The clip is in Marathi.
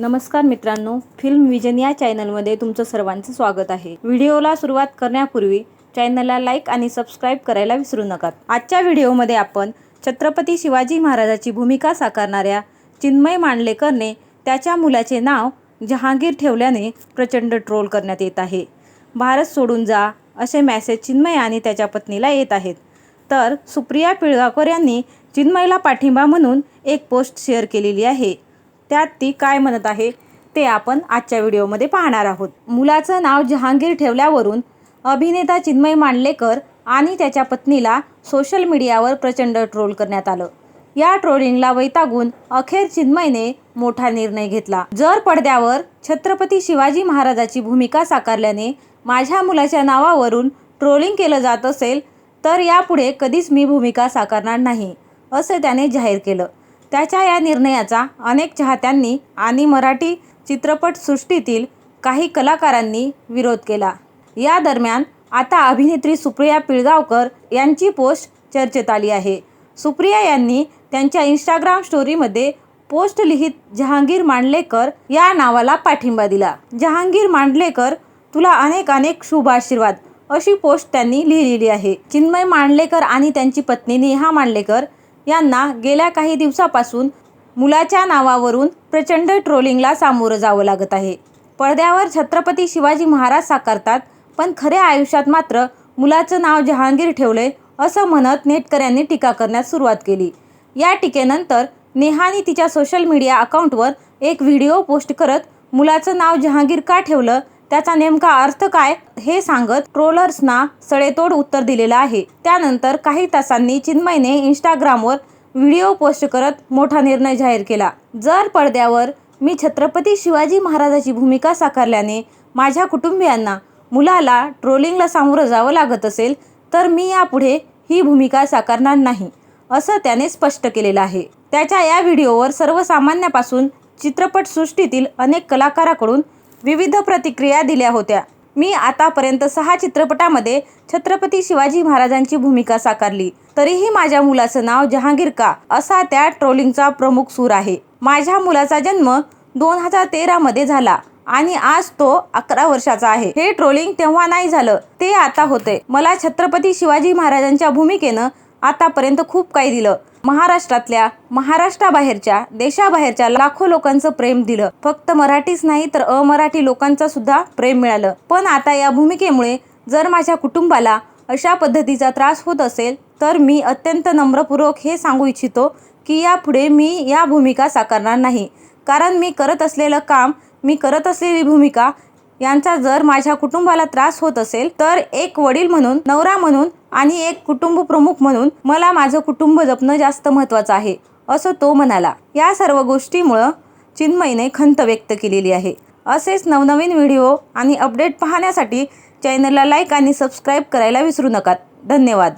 नमस्कार मित्रांनो फिल्म विजन या चॅनलमध्ये तुमचं सर्वांचं स्वागत आहे. व्हिडिओला सुरुवात करण्यापूर्वी चॅनलला लाईक आणि सबस्क्राईब करायला विसरू नका. आजच्या व्हिडिओमध्ये आपण छत्रपती शिवाजी महाराजाची भूमिका साकारणाऱ्या चिन्मय मांडलेकरने त्याच्या मुलाचे नाव जहांगीर ठेवल्याने प्रचंड ट्रोल करण्यात येत आहे. भारत सोडून जा असे मॅसेज चिन्मय आणि त्याच्या पत्नीला येत आहेत. तर सुप्रिया पिळगावकर यांनी चिन्मयला पाठिंबा म्हणून एक पोस्ट शेअर केलेली आहे. त्यात ती काय म्हणत आहे ते आपण आजच्या व्हिडिओमध्ये पाहणार आहोत. मुलाचं नाव जहांगीर ठेवल्यावरून अभिनेता चिन्मय मांडलेकर आणि त्याच्या पत्नीला सोशल मीडियावर प्रचंड ट्रोल करण्यात आलं. या ट्रोलिंगला वैतागून अखेर चिन्मयने मोठा निर्णय घेतला. जर पडद्यावर छत्रपती शिवाजी महाराजाची भूमिका साकारल्याने माझ्या मुलाच्या नावावरून ट्रोलिंग केलं जात असेल तर यापुढे कधीच मी भूमिका साकारणार नाही असं त्याने जाहीर केलं. त्याच्या या निर्णयाचा अनेक चाहत्यांनी आणि मराठी चित्रपटसृष्टीतील काही कलाकारांनी विरोध केला. या दरम्यान आता अभिनेत्री सुप्रिया पिळगावकर यांची पोस्ट चर्चेत आली आहे. सुप्रिया यांनी त्यांच्या इंस्टाग्राम स्टोरीमध्ये पोस्ट लिहित जहांगीर मांडलेकर या नावाला पाठिंबा दिला. जहांगीर मांडलेकर तुला अनेक अनेक शुभाशीर्वाद अशी पोस्ट त्यांनी लिहिलेली आहे. चिन्मय मांडलेकर आणि त्यांची पत्नी नेहा मांडलेकर यांना गेल्या काही दिवसापासून मुलाच्या नावावरून प्रचंड ट्रोलिंगला सामोरं जावं लागत आहे. पडद्यावर छत्रपती शिवाजी महाराज साकारतात पण खऱ्या आयुष्यात मात्र मुलाचं नाव जहांगीर ठेवले असं म्हणत नेटकऱ्यांनी टीका करण्यास सुरुवात केली. या टीकेनंतर नेहानी तिच्या सोशल मीडिया अकाउंटवर एक व्हिडिओ पोस्ट करत मुलाचं नाव जहांगीर का ठेवलं त्याचा नेमका अर्थ काय हे सांगत ट्रोलर्सना सडेतोड उत्तर दिलेलं आहे. त्यानंतर काही तासांनी चिन्मयने इंस्टाग्रामवर व्हिडिओ पोस्ट करत मोठा निर्णय जाहीर केला. जर पडद्यावर मी छत्रपती शिवाजी महाराजाची भूमिका साकारल्याने माझ्या कुटुंबियांना मुलाला ट्रोलिंगला सामोरं जावं लागत असेल तर मी यापुढे ही भूमिका साकारणार नाही असं त्याने स्पष्ट केलेलं आहे. त्याच्या या व्हिडिओवर सर्वसामान्यापासून चित्रपटसृष्टीतील अनेक कलाकाराकडून विविध प्रतिक्रिया दिल्या होत्या. मी आतापर्यंत सहा चित्रपटामध्ये छत्रपती शिवाजी महाराजांची भूमिका साकारली. तरीही माझ्या मुलाचं नाव जहांगीर का? असा त्या ट्रोलिंगचा प्रमुख सूर आहे. माझ्या मुलाचा जन्म दोन हजार तेरामध्ये झाला आणि आज तो अकरा वर्षाचा आहे. हे ट्रोलिंग तेव्हा नाही झालं ते आता होते मला छत्रपती शिवाजी महाराजांच्या भूमिकेनं आतापर्यंत खूप काही दिलं. महाराष्ट्रातल्या महाराष्ट्राबाहेरच्या देशाबाहेरच्या लाखो लोकांचं प्रेम दिलं. फक्त मराठीच नाही तर अमराठी लोकांचं सुद्धा प्रेम मिळालं. पण आता या भूमिकेमुळे जर माझ्या कुटुंबाला अशा पद्धतीचा त्रास होत असेल तर मी अत्यंत नम्रपूर्वक हे सांगू इच्छितो की यापुढे मी या भूमिका साकारणार नाही. कारण मी करत असलेलं काम मी करत असलेली भूमिका यांचा जर माझ्या कुटुंबाला त्रास होत असेल तर एक वडील म्हणून नवरा म्हणून आणि एक कुटुंब प्रमुख म्हणून मला माझं कुटुंब जपणं जास्त महत्त्वाचं आहे असं तो म्हणाला. या सर्व गोष्टीमुळं चिन्मयने खंत व्यक्त केलेली आहे. असेच नवनवीन व्हिडिओ आणि अपडेट पाहण्यासाठी चॅनलला लाईक आणि सबस्क्राईब करायला विसरू नका. धन्यवाद.